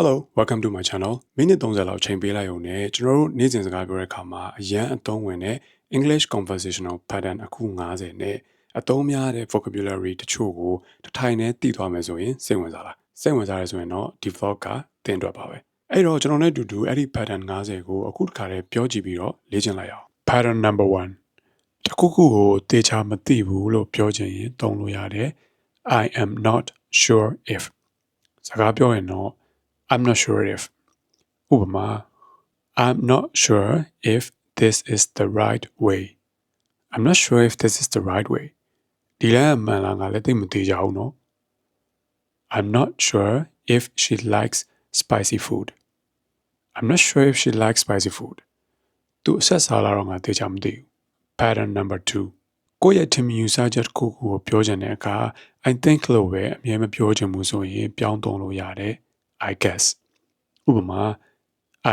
Hello welcome to my channel မိနစ်30လောက်ချိန်ပေးလိုက်ုံနဲ့ကျွန်တော်တို့နေ့စဉ်စကားပြောတဲ့အခါမှာအရန်အသုံးဝင်တဲ့ English conversational pattern အခု90နဲ့အသုံးများတဲ့ vocabulary တချို့ကိုတစ်ထိုင်နဲ့တည်သွားမယ်ဆိုရင်စိတ်ဝင်စားလားစိတ်ဝင်စားရဆိုရင်တော့ဒီ vlog ကတင်တော့ပါပဲအဲ့တော့ကျွန်တော်နဲ့အတူတူအဲ့ဒီ pattern 90ကိုအခုတစ်ခါတည်းပြောကြည့်ပြီးတော့လေ့ကျင့်လိုက်အောင် pattern number 1တခုခုကိုတေချာမသိဘူးလို့ပြောချင်ရင်သုံးလို့ရတယ် I am not sure if စကားပြောရင်တော့ I'm not sure if ဥပမာ I'm not sure if this is the right way I'm not sure if this is the right way ဒီလမ်းအမှန်လားငါလည်းသိမသေးကြဘူးနော် I'm not sure if she likes spicy food I'm not sure if she likes spicy food သူအဆက်စားလာတော့ငါသိချင်မသိဘူး pattern number 2ကိုယ့်ရဲ့ team user ချက်ကိုကိုပြောချင်တဲ့အခါ I think လို့ပဲအမြဲမပြောချင်ဘူးဆိုရင်ပြောင်းသွင်းလို့ရတယ် I guess ဥပမာ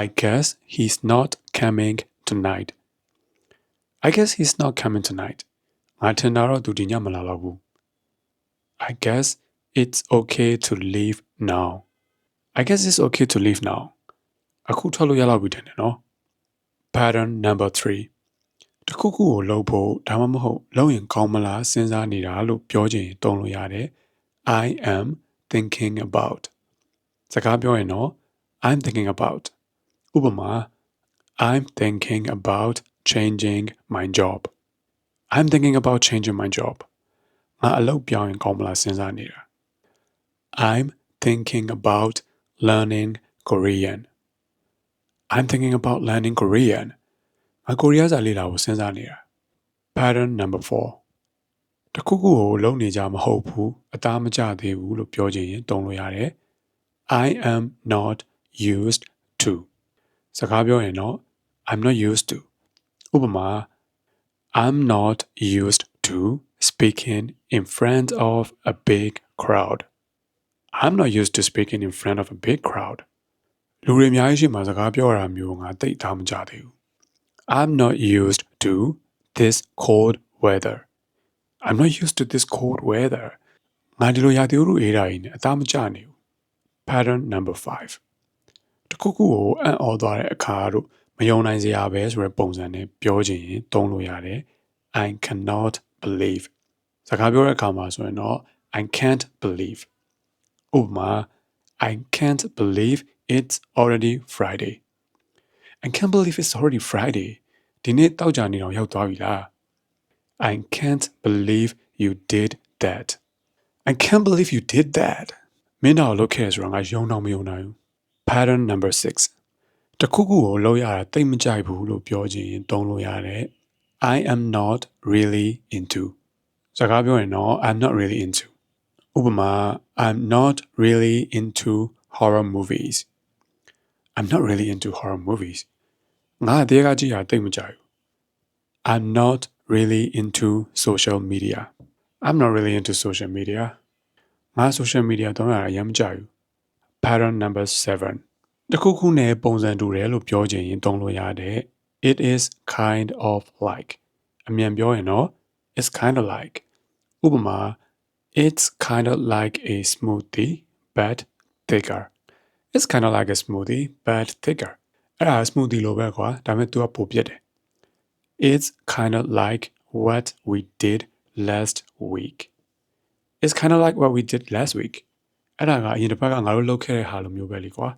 I guess he's not coming tonight I guess he's not coming tonight ငါထင်တာတော့သူဒီညမလာတော့ဘူး I guess it's okay to leave now I guess it's okay to leave now အခုထွက်လို့ရတော့ပြီထင်တယ်နော် pattern number 3တခုခုကိုလုပ်ဖို့ဒါမှမဟုတ်လုပ်ရင်ကောင်းမလားစဉ်းစားနေတာလို့ပြောချင်ရင်သုံးလို့ရတယ် I am thinking about စကားပြောရင်တော့ I'm thinking about ဥပမာ I'm thinking about changing my job I'm thinking about changing my job ငါအလုပ်ပြောင်းရင်ကောင်းမလားစဉ်းစားနေတာ I'm thinking about learning Korean I'm thinking about learning Korean ငါကိုရီးယားစာလေ့လာဖို့စဉ်းစားနေတာ pattern number 4တခုခုကိုလုပ်နေကြမဟုတ်ဘူးအသားမကျသေးဘူးလို့ပြောချင်ရင်သုံးလို့ရတယ် I am not used to စကားပြောရင်တော့ I'm not used to ဥပမာ I'm not used to speaking in front of a big crowd I'm not used to speaking in front of a big crowd လူတွေအများကြီးရှိမှစကားပြောရတာမျိုးငါသိထားမကြသေးဘူး I'm not used to this cold weather I'm not used to this cold weather ငါဒီလိုရာသီဥတုအေးတာကြီးနဲ့အသားမကျနေဘူး pattern number 5တခုခုကိုအံ့ဩသွားတဲ့အခါတို့မယုံနိုင်စရာပဲဆိုတဲ့ပုံစံနဲ့ပြောချင်ရင်သုံးလို့ရတယ် I cannot believe စကားပြောတဲ့အခါမှာဆိုရင်တော့ I can't believe ဥပမာ I can't believe it's already Friday I can't believe it's already Friday ဒီနေ့တောက်ကြနေတော့ရောက်သွားပြီလား I can't believe you did that I can't believe you did that မင်းတော့လုပ်ခဲ့ဆိုတော့ငါယုံတော့မယုံနိုင်ဘူး pattern number 6တခုခုကိုလုပ်ရတာတိတ်မကြိုက်ဘူးလို့ပြောချင်ရင်သုံးလို့ရတယ် I am not really into စကားပြောရင်တော့ I'm not really into ဥပမာ I'm not really into horror movies I'm not really into horror movies ငါတရားကကြည့်ရတိတ်မကြိုက်ဘူး I'm not really into social media I'm not really into social media ငါ social media တော့ရရမ်းမကြိုက်ဘူး pattern number 7တခုခုနဲ့ပုံစံတူတယ်လို့ပြောချင်ရင်သုံးလို့ရတယ် it is kind of like အမြန်ပြောရင်တော့ it's kind of like ဥပမာ it's kind of like a smoothie but thicker it's kind of like a smoothie but thicker အဲ့ဒါ smoothie လိုပဲကွာဒါပေမဲ့ तू ကပိုပြတ်တယ် it's kind of like what we did last week It's kind of like what we did last week အဲ့ဒါကအရင်တစ်ပတ်ကငါတို့လုပ်ခဲ့တဲ့ဟာလိုမျိုးပဲလေကွာ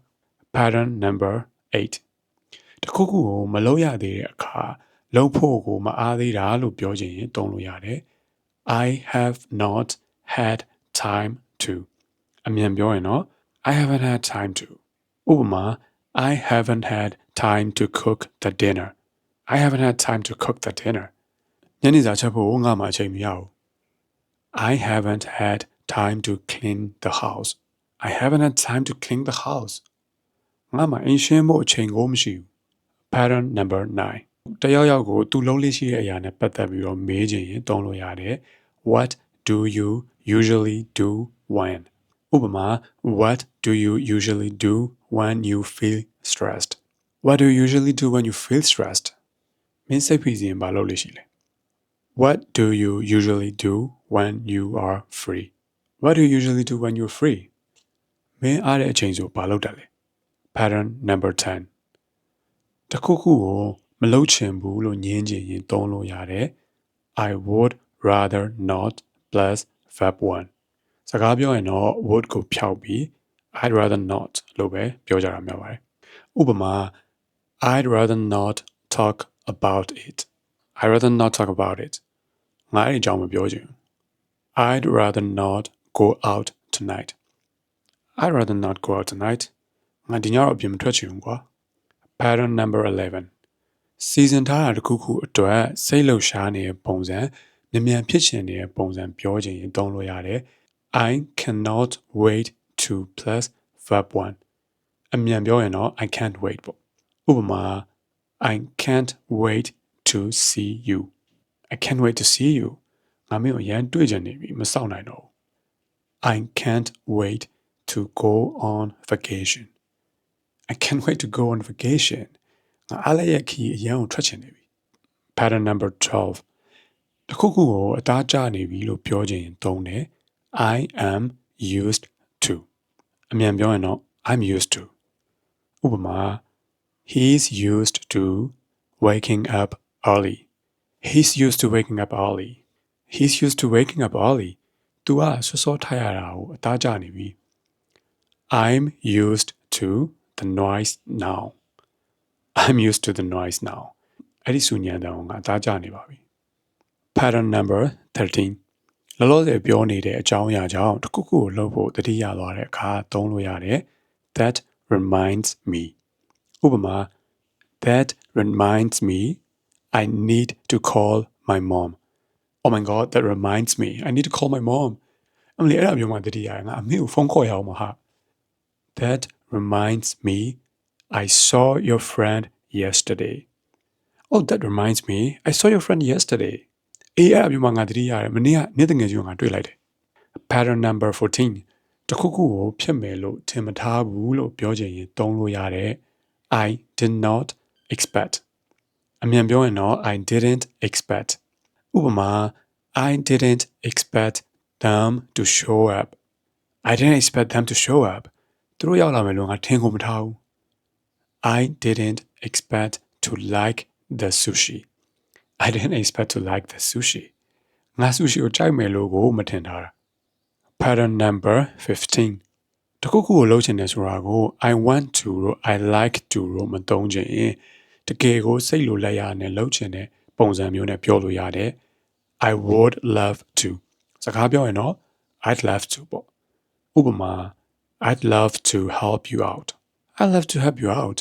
pattern number 8တခုခုကိုမလုပ်ရသေးတဲ့အခါလုပ်ဖို့ကိုမအားသေးတာလို့ပြောချင်ရင်သုံးလို့ရတယ် I have not had time to အမြန်ပြောရင်တော့ I haven't had time to ဥပမာ I haven't had time to cook the dinner I haven't had time to cook the dinner ညနေစာချက်ဖို့ငါမှအချိန်မရဘူး I haven't had time to clean the house I haven't had time to clean the house ငါမှအင်းရှင်းဖို့အချိန်ကိုမရှိဘူး pattern number 9တယောက်ယောက်ကိုသူလုံးလေးရှိတဲ့အရာနဲ့ပတ်သက်ပြီးတော့မေးချင်ရင်သုံးလို့ရတယ် what do you usually do when ဥပမာ what do you usually do when you feel stressed what do you usually do when you feel stressed မင်းစိတ်ဖိစီရင်ဘာလုပ်လို့ရှိလဲ what do you usually do when you are free what do you usually do when you're free မင်းအားတဲ့အချိန်ဆိုဘာလုပ်တာလဲ pattern number 10တခုခုကိုမလုပ်ချင်ဘူးလို့ညင်းချင်ရင်သုံးလို့ရတယ် I would rather not plus verb 1စကားပြောရင်တော့ would ကိုဖျောက်ပြီး I'd rather not လို့ပဲပြောကြတာများပါတယ်ဥပမာ I'd rather not talk about it I'd rather not talk about it ငါအဲ့ဒီအကြောင်းမပြောချင် I'd rather not go out tonight I'd rather not go out tonight ငါဒီညတော့အပြင်မထွက်ချင်ဘူးကွာ pattern number 11စီစဉ်ထားတာတစ်ခုခုအတွက်စိတ်လှုပ်ရှားနေတဲ့ပုံစံမြန်မြန်ဖြစ်ချင်နေတဲ့ပုံစံပြောချင်ရင်သုံးလို့ရတယ် I cannot wait to plus verb 1အမြန်ပြောရင်တော့ I can't wait ပေါ့ဥပမာ I can't wait to see you I can't wait to see you ငါမင်းကိုရမ်းတွေ့ကြနေပြီမစောင့်နိုင်တော့ I can't wait to go on vacation I can't wait to go on vacation ငါအားလည်းရခီအရန်ကိုထွက်ချင်နေပြီ pattern number 12တခုခုကိုအသားကျနေပြီလို့ပြောချင်သုံးတယ် I am used to အမြန်ပြောရင်တော့ I'm used to ဥပမာ he's used to waking up early He's used to waking up early he's used to waking up early သူကစောစောထားရတာကိုအသားကျနေပြီ I'm used to the noise now I'm used to the noise now အဲ့ဒီဆူညံတဲ့အောင်ကအသားကျနေပါပြီ pattern number 13လောလောဆယ်ပြောနေတဲ့အကြောင်းအရာကြောင့်တစ်ခုခုကိုလုပ်ဖို့တတိယသွားတဲ့အခါသုံးလို့ရတယ် that reminds me ဥပမာ that reminds me I need to call my mom oh my god that reminds me I need to call my mom အမလီအဲ့ဒါမျိုးမှတတိယငါအမေကိုဖုန်းခေါ်ရအောင်မဟာ that reminds me I saw your friend yesterday oh that reminds me I saw your friend yesterday အေးအဲ့အမျိုးမှငါတတိရတယ်မနေ့ကနေ့တငယ်ချင်းငါတွေ့လိုက်တယ် pattern number 14တခုခုကိုဖြစ်မယ်လို့ထင်မထားဘူးလို့ပြောချင်ရင်သုံးလို့ရတယ် I did not expect အမြန်ပြောရင်တော့ I didn't expect ဥပမာ I didn't expect them to show up I didn't expect them to show up သူတို့ရောက်လာမယ်လို့ငါထင်ကိုမထားဘူး I didn't expect to like the sushi I didn't expect to like the sushi ငါ sushi ကိုကြိုက်မယ်လို့ကိုမထင်ထားတာ pattern number 15တခုခုကိုလုပ်ချင်တယ်ဆိုတာကို I want to လို့ I like to လို့မသုံးချင်ရင် တကယ်ကိုစိတ်လိုလက်ရနဲ့လုပ်ချင်တဲ့ပုံစံမျိုးနဲ့ပြောလို့ရတယ် I would love to စကားပြောရင်တော့ I'd love to ပေါ့ဥပမာ I'd love to help you out I'd love to help you out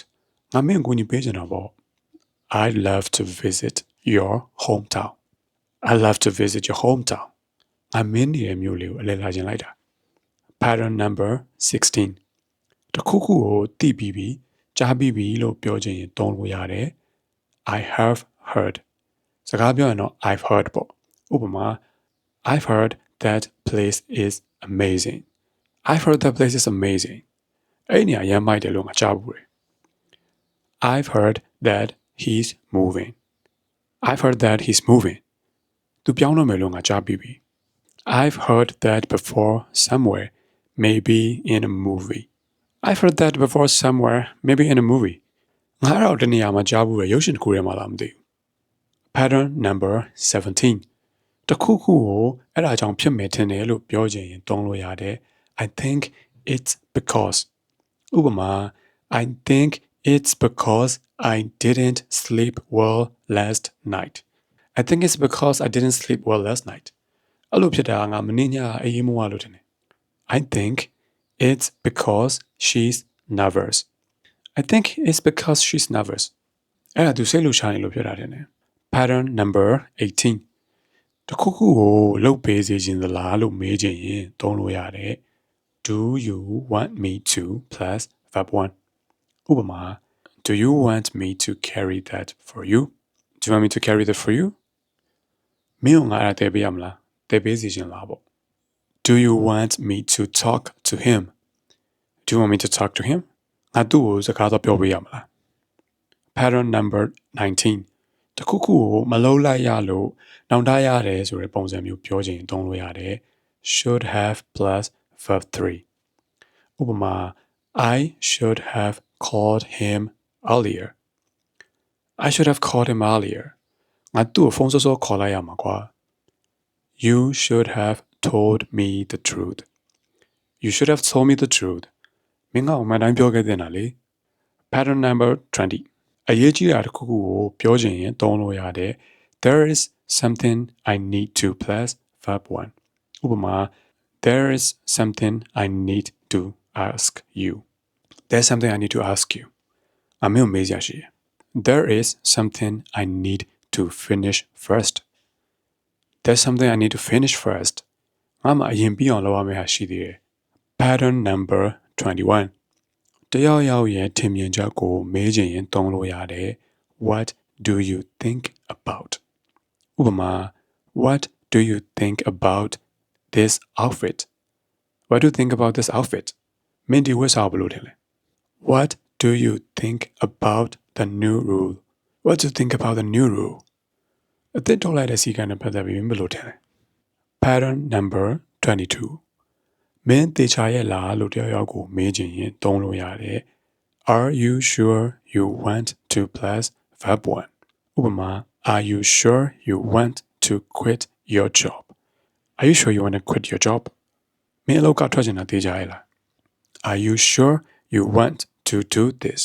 ငါမင်းကိုညီပေးချင်တာပေါ့ I'd love to visit your hometown I'd love to visit your hometown ငါမင်းနေတဲ့မြို့လေးကိုအလဲလာခြင်းလိုက်တာ pattern number 16တခုခုကိုသိပြီးပြီး ကြားပြီးပြီလို့ပြောချင်ရင်သုံးလို့ရတယ် I have heard စကားပြောရင်တော့ I've heard ပေါ့ဥပမာ I've heard that place is amazing I've heard that place is amazing အဲ့ဒီနေရာရမ်းမိုက်တယ်လို့ငါကြားဘူးတယ် I've heard that he's moving I've heard that he's moving သူပြောင်းတော့မယ်လို့ငါကြားပြီးပြီ I've heard that before somewhere maybe in a movie I've heard that before somewhere maybe in a movie ငါတော့တနေရာမှာကြားဘူးရရုပ်ရှင်တစ်ခုထဲမှာလားမသိဘူး pattern number 17တခုခုကိုအဲ့ဒါကြောင့်ဖြစ်မယ်ထင်တယ်လို့ပြောချင်ရင်သုံးလို့ရတယ် I think it's because ဥပမာ I think it's because I didn't sleep well last night I think it's because I didn't sleep well last night အဲ့လိုဖြစ်တာငါမနေ့ညအေးမိုးလို့ထင်တယ် I think it's because she's nervous I think it's because she's nervous အဲ့ဒါသူစိတ်လှုပ်ရှားနေလို့ဖြစ်တာတယ် pattern number 18တခုခုကိုလှုပ်ပေးစေခြင်းသလားလို့မေးခြင်းရင်သုံးလို့ရတယ် do you want me to plus verb 1ဥပမာ do you want me to carry that for you do you want me to carry that for you မင်းကငါအဲ့ဒါတည်ပေးရမလားတည်ပေးစီခြင်းလားပေါ့ do you want me to talk to him do you want me to talk to him ငါသူ့ကိုစကားတော့ပြောပေးရမလား pattern number 19တခုခုကိုမလုံးလိုက်ရလို့နောင်တရတယ်ဆိုတဲ့ပုံစံမျိုးပြောချင်သုံးလို့ရတယ် should have plus verb 3ဥပမာ I should have called him earlier I should have called him earlier ငါသူ့ကိုဖုန်းစောစောခေါ်လိုက်ရမှာကွာ You should have told me the truth You should have told me the truth မင်းကအမှန်တိုင်းပြောခဲ့တဲ့နာလေ Pattern number 20အရေးကြီးတာတစ်ခုခုကိုပြောချင်ရင်သုံးလို့ရတဲ့ There is something I need to plus verb 1ဥပမာ There is something I need to ask you There's something I need to ask you အမေကိုမေးစရာရှိတယ် There is something I need to finish first There's something I need to finish first ငါမှအရင်ပြီးအောင်လုပ်ရမယ့်ဟာရှိသေးတယ် Pattern number 21တယောက်ယောက်ရဲ့ထင်မြင်ချက်ကိုမေးချင်ရင်သုံးလို့ရတယ် What do you think about ဥပမာ What do you think about this outfit What do you think about this outfit မင်းဒီဝတ်စားဘယ်လိုထင်လဲ What do you think about the new rule What do you think about the new rule အသစ်ထုတ်လိုက်တဲ့စီကံနဲ့ပတ်သက်ပြီးမင်းဘယ်လိုထင်လဲ Pattern number 22မင်းတေချာရဲ့လားလို့တယောက်ယောက်ကိုမေးချင်ရင်သုံးလို့ရတယ် Are you sure you want to plus verb 1ဥပမာ Are you sure you want to quit your job Are you sure you want to quit your job မင်းအလုပ်ကထွက်ချင်တာတေချာရဲ့လား Are you sure you want to do this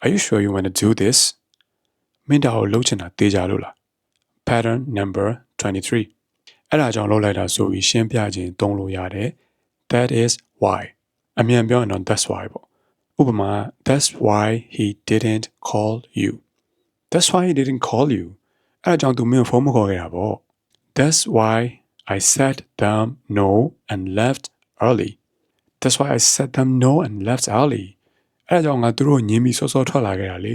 Are you sure you want to do this မင်းဒါကိုလုပ်ချင်တာတေချာလို့လား Pattern number 23 အဲ့ဒါကြောင့်လုပ်လိုက်တာဆိုပြီးရှင်းပြခြင်းသုံးလို့ရတယ် that is why အမြန်ပြောရင်တော့ that's why ပေါ့ဥပမာ that's why he didn't call you that's why he didn't call you အဲ့ဒါကြောင့်သူမင်းဖုန်းမခေါ်ခဲ့တာပေါ့ that's why I said them no and left early that's why I said them no and left early အဲ့ဒါကြောင့်ငါတို့ညင်းပြီးစောစောထွက်လာခဲ့တာလေ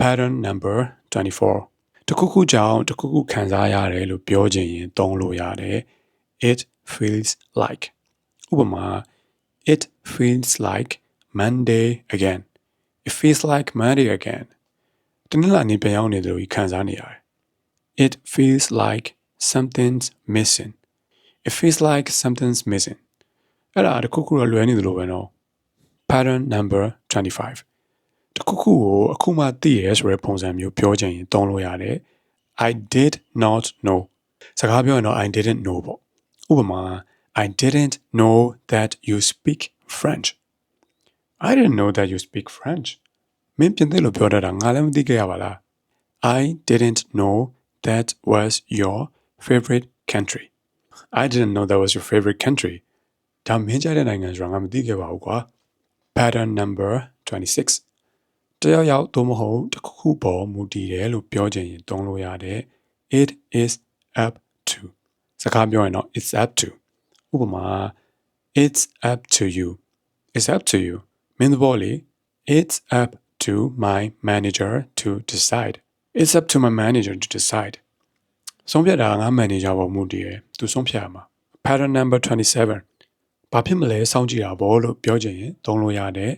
pattern number 24 တခုခုကြောင့်တခုခုခံစားရတယ်လို့ပြောချင်ရင်သုံးလို့ရတယ် it feels like ဥပမာ it feels like monday again it feels like monday again တနင်္လာနေ့ပြန်ရောက်နေတယ်လို့ခံစားနေရတယ် it feels like something's missing it feels like something's missing အဲ့ဒါတခုခုတော့လွယ်နေတယ်လို့ပဲနော် pattern number 25 တခုခုကိုအခုမှသိရဲဆိုတဲ့ပုံစံမျိုးပြောချင်ရင်သုံးလို့ရတယ် I did not know စကားပြောရင်တော့ I didn't know ပေါ့ဥပမာ I didn't know that you speak French I didn't know that you speak French မင်းပြင်သစ်လို့ပြောတတ်တာငါလည်းမသိခဲ့ရပါလား I didn't know that was your favorite country I didn't know that was your favorite country ဒါမင်းကြတဲ့နိုင်ငံဆိုတာငါမသိခဲ့ပါဘူးကွာ pattern number 26 တယောက်ယောက်သို့မဟုတ်တစ်ခုခုပေါ်မူတည်တယ်လို့ပြောချင်ရင်သုံးလို့ရတယ် it is up to စကားပြောရင်တော့ it's up to ဥပမာ it's up to you it's up to you မင်းသဘောလေ it's up to my manager to decide it's up to my manager to decide ဆုံးဖြတ်တာငါမန်နေဂျာပေါ်မူတည်တယ်သူဆုံးဖြတ်ရမှာ pattern number 27ဘာဖြစ်မလဲစောင့်ကြည့်တာပေါ့လို့ပြောချင်ရင်သုံးလို့ရတယ်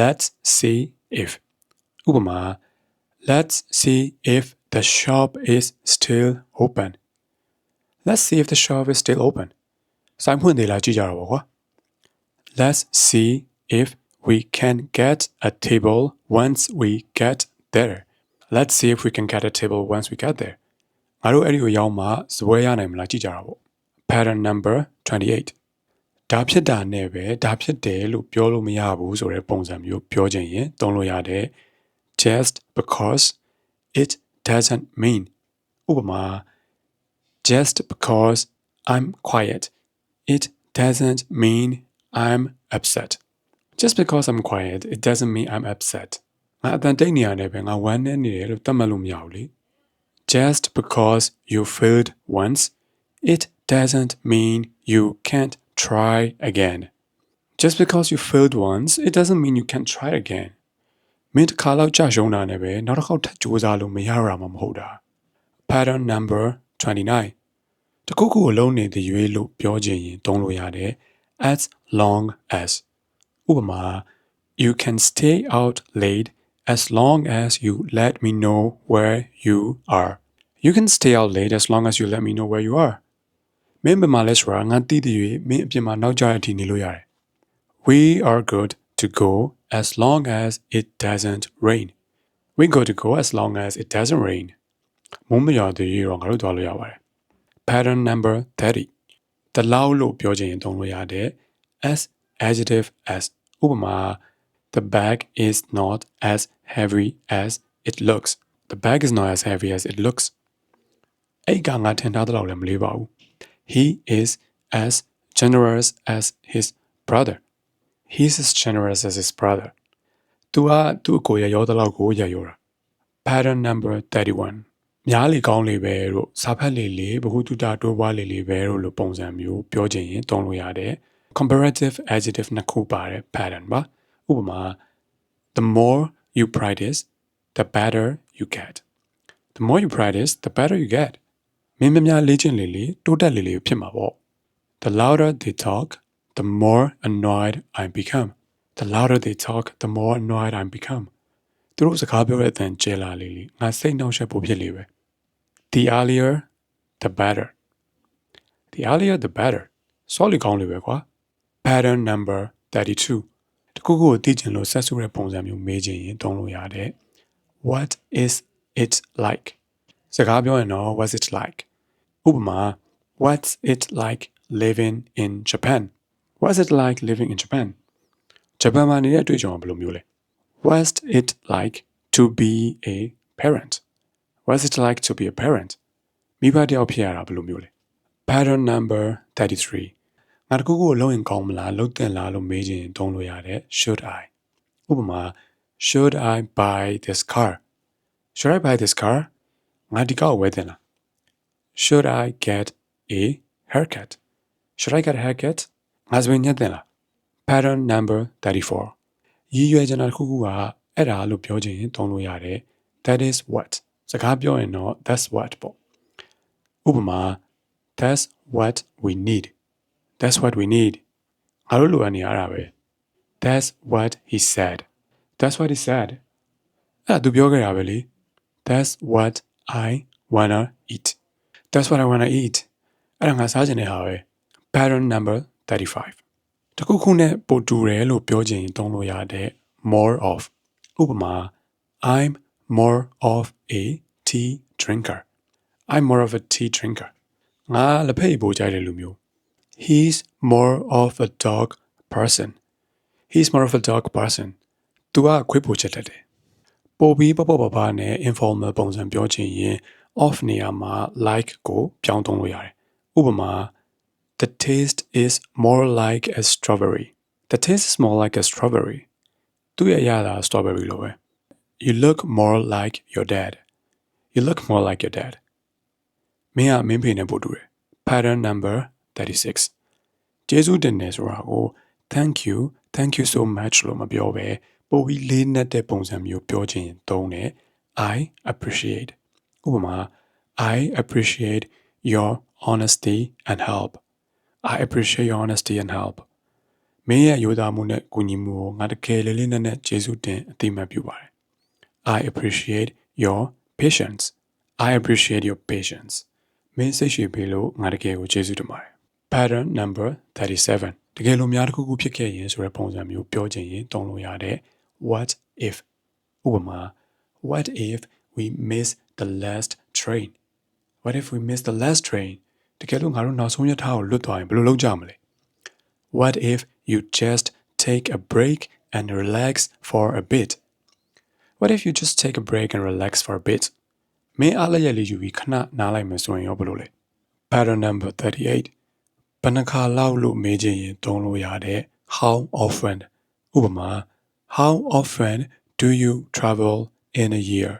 let's see if ဥပမာ let's see if the shop is still open let's see if the shop is still open ဆိုင်ဖွင့်သေးလားကြည့်ကြတော့ကွာ let's see if we can get a table once we get there let's see if we can get a table once we get there ငါတို့အဲ့ဒီကိုရောက်မှဇပွဲရနိုင်မလားကြည့်ကြတာပေါ့ pattern number 28ဒါဖြစ်တာနဲ့ပဲဒါဖြစ်တယ်လို့ပြောလို့မရဘူးဆိုတဲ့ပုံစံမျိုးပြောချင်ရင်သုံးလို့ရတယ် just because it doesn't mean ဥပမာ just because I'm quiet it doesn't mean I'm upset just because I'm quiet it doesn't mean I'm upset ငါအတန်တိတ်နေရတယ်ပဲငါဝမ်းနေနေတယ်လို့သတ်မှတ်လို့မရဘူးလေ just because you failed once it doesn't mean you can't try again just because you failed once it doesn't mean you can't try again မင်းတစ်ခါလောက်ကြာရှုံးတာနဲ့ပဲနောက်တစ်ခေါက်ထပ်ကြိုးစားလို့မရရမှာမဟုတ်တာ pattern number 29တခုခုအလုံးနေတဲ့ရွေးလို့ပြောချင်ရင်သုံးလို့ရတယ် as long as ဥပမာ you can stay out late as long as you let me know where you are you can stay out late as long as you let me know where you are မင်းဘယ်မှာလဲဆိုတာငါသိတဲ့၍မင်းအပြင်မှာနောက်ကျတဲ့အထိနေလို့ရတယ် we are good to go as long as it doesn't rain we go to go as long as it doesn't rain မိုးမရွာသေးရင်တော့ငါတို့သွားလို့ရပါတယ် pattern number 30တလောက်လို့ပြောချင်ရင်သုံးလို့ရတဲ့ as adjective as ဥပမာ the bag is not as heavy as it looks the bag is not as heavy as it looks အဲ့ကငါထင်ထားတဲ့လောက်လည်းမလေးပါဘူး he is as generous as his brother He is as generous as his brother သူကသူ့အကိုရရောတဲ့လောက်ကိုရရောတာ pattern number 31များလေကောင်းလေပဲတို့စာဖတ်လေလေဘ who တုတတိုးပွားလေလေပဲတို့လိုပုံစံမျိုးပြောချင်ရင်သုံးလို့ရတဲ့ comparative adjective နှစ်ခုပါတဲ့ pattern ပါဥပမာ the more you practice the better you get the more you practice the better you get မင်းမများလေ့ကျင့်လေလေတိုးတက်လေလေဖြစ်မှာပေါ့ the louder they talk the more annoyed i become the louder they talk the more annoyed i become သူတို့စကားပြောတဲ့အတန်ကျဲလာလေလေငါစိတ်နှောက်ယှက်ဖို့ဖြစ်လေပဲ the earlier the better the earlier the better စောလီကောင်းလေပဲကွာ pattern number 32တခုခုကိုသိချင်လို့ဆက်စုတဲ့ပုံစံမျိုးမေးချင်ရင်သုံးလို့ရတဲ့ what is it like စကားပြောရင်တော့ what's it like ဥပမာ what's it like living in Japan what's it like living in Japan ဂျပန်မှာနေတဲ့အတွေ့အကြုံကဘယ်လိုမျိုးလဲ what's it like to be a parent what's it like to be a parent မိဘတယောက်ဖြစ်ရတာဘယ်လိုမျိုးလဲ pattern number 33ငါတခုခုကိုလုပ်ရင်ကောင်းမလားလုပ်တင်လားလို့မေးချင်သုံးလို့ရတဲ့ should I ဥပမာ should I buy this car should I buy this car ငါဒီကားကိုဝယ်တင်လား should I get a haircut should I get a haircut ငါစပင်းညက်တင်လား pattern number 34ရည်ရွယ်ချင်တာတစ်ခုခုကအဲ့ဒါလို့ပြောချင်ရင်သုံးလို့ရတဲ့ that is what စကားပြောရင်တော့ that's what ပေါ့ဥပမာ that's what we need that's what we need ငါတို့လိုအပ်နေရတာပဲ that's what he said that's what he said အဲ့ဒါသူပြောခဲ့တာပဲလေ that's what i wanna eat that's what i wanna eat အဲ့ဒါငါစားချင်တဲ့ဟာပဲ pattern number 35တခုခုနဲ့ပိုတူတယ်လို့ပြောချင်ရင်သုံးလို့ရတဲ့ more of ဥပမာ I'm more of a tea drinker I'm more of a tea drinker ငါလက်ဖက်ရည်ပိုကြိုက်တဲ့လူမျိုး He's more of a dog person He's more of a dog person သူကခွေးပိုချက်တတ်တယ်ပိုပြီးပပပပနဲ့ informal ပုံစံပြောချင်ရင် off နေရာမှာ like ကိုပြောင်းသုံးလို့ရတယ်ဥပမာ The taste is more like a strawberry The taste is more like a strawberry သူ့ရဲ့အရသာ strawberry လိုပဲ You look more like your dad You look more like your dad မင်းကမင်းဖေနဲ့ပို့တူတယ် Pattern number 36ကျေးဇူးတင်တယ်ဆိုတာကို thank you thank you so much လို့မပြောဘဲပိုပြီးလေးနက်တဲ့ပုံစံမျိုးပြောချင်ရင်သုံးတယ် I appreciate ဥပမာ I appreciate your honesty and help I appreciate your honesty and help မင်းရဲ့ရိုးသားမှုနဲ့ကူညီမှုကိုငါတကယ်လေးလေးနက်နက်ကျေးဇူးတင်အသိမှတ်ပြုပါတယ် I appreciate your patience I appreciate your patience မင်းစိတ်ရှည်ပေးလို့ငါတကယ်ကိုကျေးဇူးတင်ပါတယ် pattern number 37တကယ်လို့များတစ်ခုခုဖြစ်ခဲ့ရင်ဆိုတဲ့ပုံစံမျိုးပြောချင်ရင်သုံးလို့ရတဲ့ what if ဥပမာ what if we miss the last train what if we miss the last train တကယ်လို့ငါတို့နောက်ဆုံးရထားကိုလွတ်သွားရင်ဘယ်လိုလုပ်ကြမလဲ what if you just take a break and relax for a bit what if you just take a break and relax for a bit မင်းအားလျက်လေးယူပြီးခဏနားလိုက်မယ်ဆိုရင်ရောဘယ်လိုလဲ pattern number 38ဘယ်နှခါလောက်လို့မေးချင်ရင်သုံးလို့ရတဲ့ how often ဥပမာ how often do you travel in a year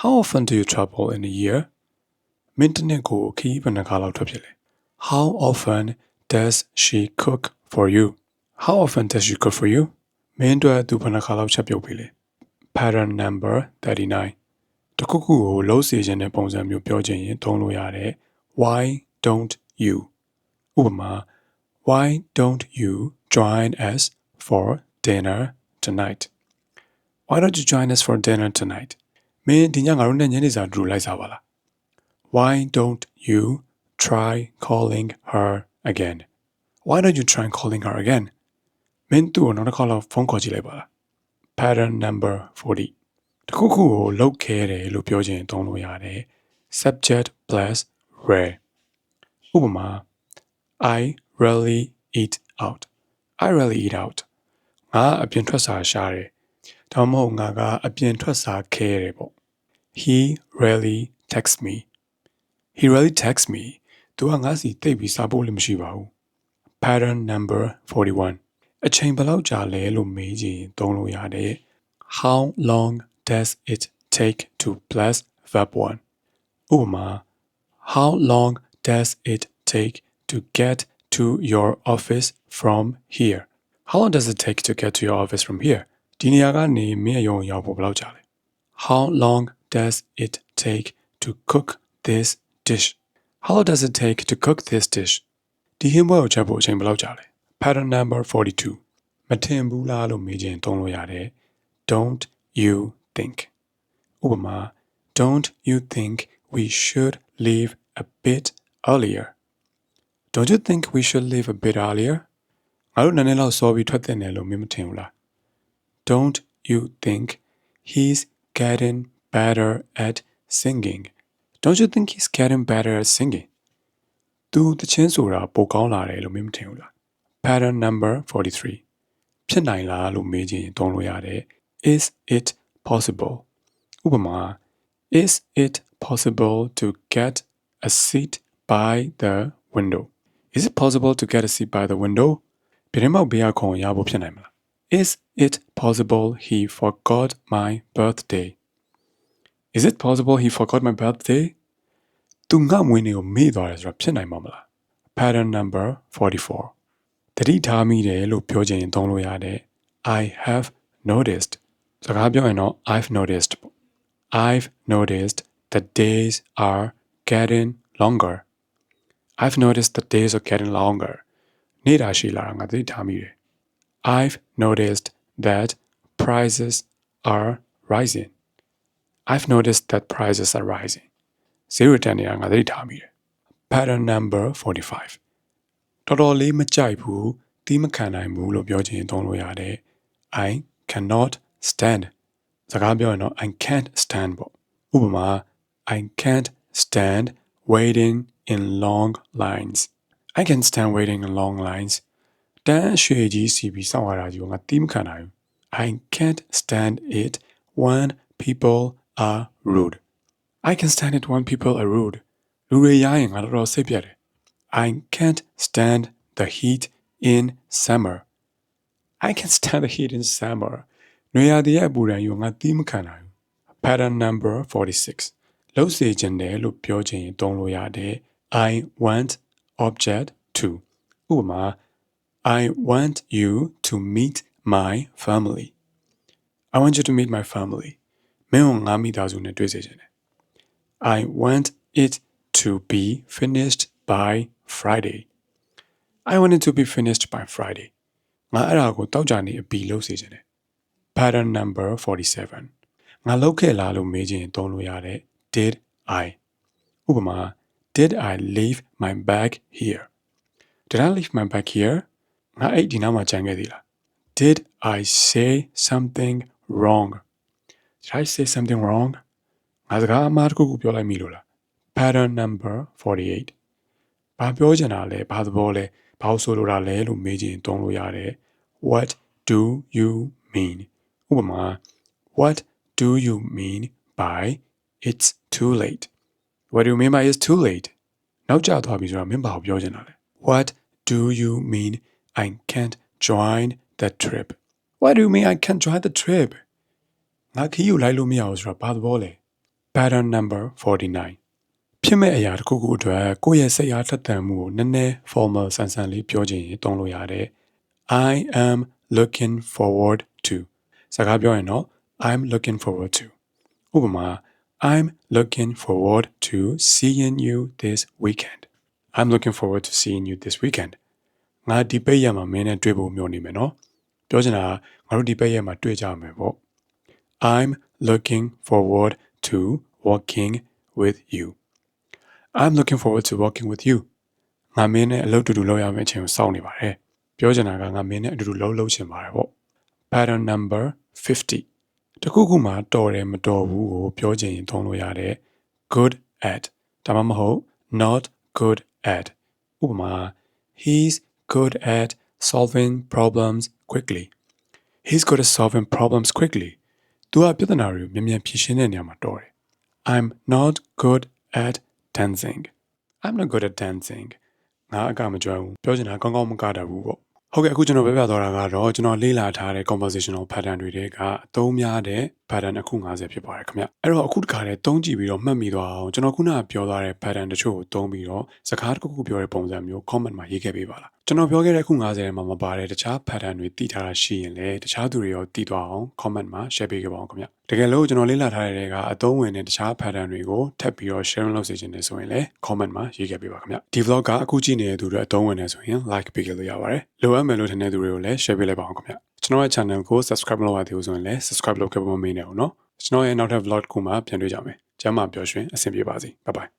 how often do you travel in a year မင်းတစ်နှစ်ကိုခီးဘယ်နှခါလောက်ထွက်ဖြစ်လဲ how often does she cook for you how often does she cook for you မင်းတို့သူဘယ်နှခါလောက်ချက်ပြုတ်ပြီလဲ pattern number 39တခုခုကိုလုံးစီခြင်းတဲ့ပုံစံမျိုးပြောချင်ရင်သုံးလို့ရတဲ့ why don't you ဥပမာ why don't you join us for dinner tonight why don't you join us for dinner tonight မင်းဒီညငါတို့နဲ့ညနေစာတူလိုက်စားပါလား why don't you try calling her again why don't you try calling her again မင်းသူ့ကိုနောက်တစ်ခါလောက်ဖုန်းခေါ်ကြည့်လိုက်ပါလား pattern number 40တခုခုကိုလုတ်ခဲတယ်လို့ပြောခြင်းသုံးလို့ရတယ် subject plus rare ဥပမာ I rarely eat out I rarely eat out ငါအပြင်ထွက်စားရှားတယ်ဒါမှမဟုတ်ငါကအပြင်ထွက်စားခဲရတယ်ပေါ့ He rarely texts me He rarely texts me သူကငါစီတိတ်ပြီးစားဖို့လည်းမရှိပါဘူး pattern number 41အချိန်ဘယ်လောက်ကြာလဲလို့မေးကြည့်သုံးလို့ရတယ် How long does it take to plus verb 1ဥပမာ How long does it take to get to your office from here How long does it take to get to your office from here ဒီနေရာကနေမင်းရုံရောက်ဖို့ဘယ်လောက်ကြာလဲ How long does it take to cook this dish How long does it take to cook this dish ဒီဟင်းပွဲကိုချက်ဖို့အချိန်ဘယ်လောက်ကြာလဲ Pattern number 42မထင်ဘူးလားလို့မေးခြင်းသုံးလို့ရတယ် Don't you think ဥပမာ Don't you think we should leave a bit earlier Don't you think we should leave a bit earlier ငါတို့နည်းနည်းလောက်စောပြီးထွက်တဲ့နယ်လို့မင်းမထင်ဘူးလား Don't you think he's getting better at singing Don't you think he's getting better at singing သူတချင်းဆိုတာပိုကောင်းလာတယ်လို့မင်းမထင်ဘူးလား Pattern number 43ဖြစ်နိုင်လားလို့မေးခြင်းသုံးလို့ရတယ် Is it possible ဥပမာ Is it possible to get a seat by the window Is it possible to get a seat by the window ပြတင်းပေါက်ဘေးကခုံရဖို့ဖြစ်နိုင်မလား Is it possible he forgot my birthday Is it possible he forgot my birthday သူငါမွေးနေ့ကိုမေ့သွားတယ်ဆိုတာဖြစ်နိုင်မှာမလား Pattern number 44တတိထားမိတယ်လို့ပြောချင်ရင်သုံးလို့ရတယ် I have noticed စကားပြောရင်တော့ I've noticed ပေါ့ I've noticed the days are getting longer I've noticed the days are getting longer နေတာရှိလာတာငါသတိထားမိတယ် I've noticed that prices are rising I've noticed that prices are rising ဈေးရတန်နေတာငါသတိထားမိတယ် pattern number 45တော်တော်လေးမကြိုက်ဘူးတီးမခံနိုင်ဘူးလို့ပြောချင်သုံးလို့ရတယ် I cannot stand စကားပြောရင်တော့ I can't stand ပေါ့ဥပမာ I can't stand waiting in long lines I can stand waiting in long lines တန်းရွှေကြီးစီပြီးစောင့်ရတာကြီးကိုငါတီးမခံနိုင်ဘူး I can't stand it when people are rude I can stand it when people are rude လူတွေရရင်ငါတော်တော်စိတ်ပြတ်တယ် I can't stand the heat in summer I can stand the heat in summer နွေရာသီရဲ့အပူဒဏ်ကိုငါသီးမခံနိုင်ဘူး pattern number 46လုံးစေခြင်းတယ်လို့ပြောချင်ရင်သုံးလို့ရတယ် I want object to ဥပမာ I want you to meet my family I want you to meet my family မင်းကိုငါမိသားစုနဲ့တွေ့စေချင်တယ် I want it to be finished by Friday I want it to be finished by Friday ငါအဲ့ဒါကိုတောက်ကြနေအပီလုပ်စေချင်တယ် pattern number 47ငါလောက်ခဲ့လားလို့မေးခြင်းသုံးလို့ရတယ် did I ဥပမာ did I leave my bag here did I leave my bag here ငါအဲ့ဒီနောက်မှာကြံခဲ့သေးလား did I say something wrong did I say something wrong ငါစကားအမှားတစ်ခုခုပြောလိုက်မိလို့လား pattern number 48ဘာပြောချင်တာလဲဘာသဘောလဲဘာလို့ဆိုလိုတာလဲလို့မေးခြင်းသုံးလို့ရတယ် what do you mean ဥပမာ what do you mean by it's too late what do you mean by it's too late နောက်ကျသွားပြီဆိုတာမင်းဘာကိုပြောချင်တာလဲ what do you mean i can't join the trip what do you mean i can't join the trip ငါခီးယူလိုက်လို့မရဘူးဆိုတာဘာသဘောလဲ Pattern number 49ဖြစ်မဲ့အရာတစ်ခုခုအတွက်ကိုယ့်ရဲ့စိတ်အားထက်သန်မှုကိုနည်းနည်း formal ဆန်ဆန်လေးပြောချင်ရင်သုံးလို့ရတယ် I am looking forward to စကားပြောရင်တော့ I'm looking forward to ဥပမာ I'm looking forward to seeing you this weekend I'm looking forward to seeing you this weekend ငါဒီပိတ်ရမှာမင်းနဲ့တွေ့ဖို့မျှော်နေမယ်နော်ပြောချင်တာငါတို့ဒီပိတ်ရမှာတွေ့ကြမယ်ပေါ့ I'm looking forward to working with you I'm looking forward to working with you ငါမင်းနဲ့အလုပ်တူတူလုပ်ရမယ့်အချိန်ကိုစောင့်နေပါတယ်ပြောချင်တာကငါမင်းနဲ့အတူတူလှုပ်လှုပ်ချင်ပါတယ်ပေါ့ pattern number 50တခုခုမှတော်တယ်မတော်ဘူးကိုပြောချင်ရင်သုံးလို့ရတဲ့ good at ဒါမှမဟုတ် not good at ဥပမာ he's good at solving problems quickly he's good at solving problems quickly သူကပြဿနာတွေကိုမြန်မြန်ဖြေရှင်းတဲ့နေရာမှာတော်တယ် I'm not good at dancing I'm not good at dancing ငါအကမကြွဘူးပြောချင်တာကောင်းကောင်းမကတတ်ဘူးပေါ့ဟုတ်ကဲ့အခုကျွန်တော်ပြပြသွားတာကတော့ကျွန်တော်လေ့လာထားတဲ့ compositional pattern တွေထဲကအသုံးများတဲ့ pattern အခု90ဖြစ်ပါတယ်ခင်ဗျအဲ့တော့အခုတခါတည်းသုံးကြည့်ပြီးတော့မှတ်မိသွားအောင်ကျွန်တော်ခုနကပြောသွားတဲ့ pattern တချို့ကိုသုံးပြီးတော့စကားတစ်ခုခုပြောတဲ့ပုံစံမျိုး comment မှာရေးခဲ့ပေးပါလားကျွန်တော်ပြောခဲ့တဲ့အခု90ထဲမှာမပါတဲ့တခြား pattern တွေတည်ထားတာရှိရင်လည်းတခြားသူတွေရောတည်သွားအောင် comment မှာ share ပေးကြပါအောင်ခင်ဗျ တကယ်လို့ကျွန်တော်လေ့လာထားတဲ့တွေကအသုံးဝင်တဲ့တခြား pattern တွေကိုထပ်ပြီးတော့ share လုပ်စေချင်တယ်ဆိုရင်လည်း comment မှာရေးခဲ့ပေးပါခင်ဗျဒီ vlog ကအခုကြည့်နေတဲ့သူတွေအသုံးဝင်နေဆိုရင် like ပေးကြလို့ရပါတယ်လိုအပ်မယ်လို့ထင်တဲ့သူတွေကိုလည်း share ပေးလိုက်ပါအောင်ခင်ဗျကျွန်တော်ရဲ့ channel ကို subscribe လုပ်ရသေးဘူးဆိုရင်လည်း subscribe လုပ်ခဲ့ဖို့မမေ့နဲ့ဘူးเนาะကျွန်တော်ရဲ့နောက်ထပ် vlog တစ်ခုမှာပြန်တွေ့ကြမယ်ကျမ်းမာပျော်ရွှင်အဆင်ပြေပါစေ bye bye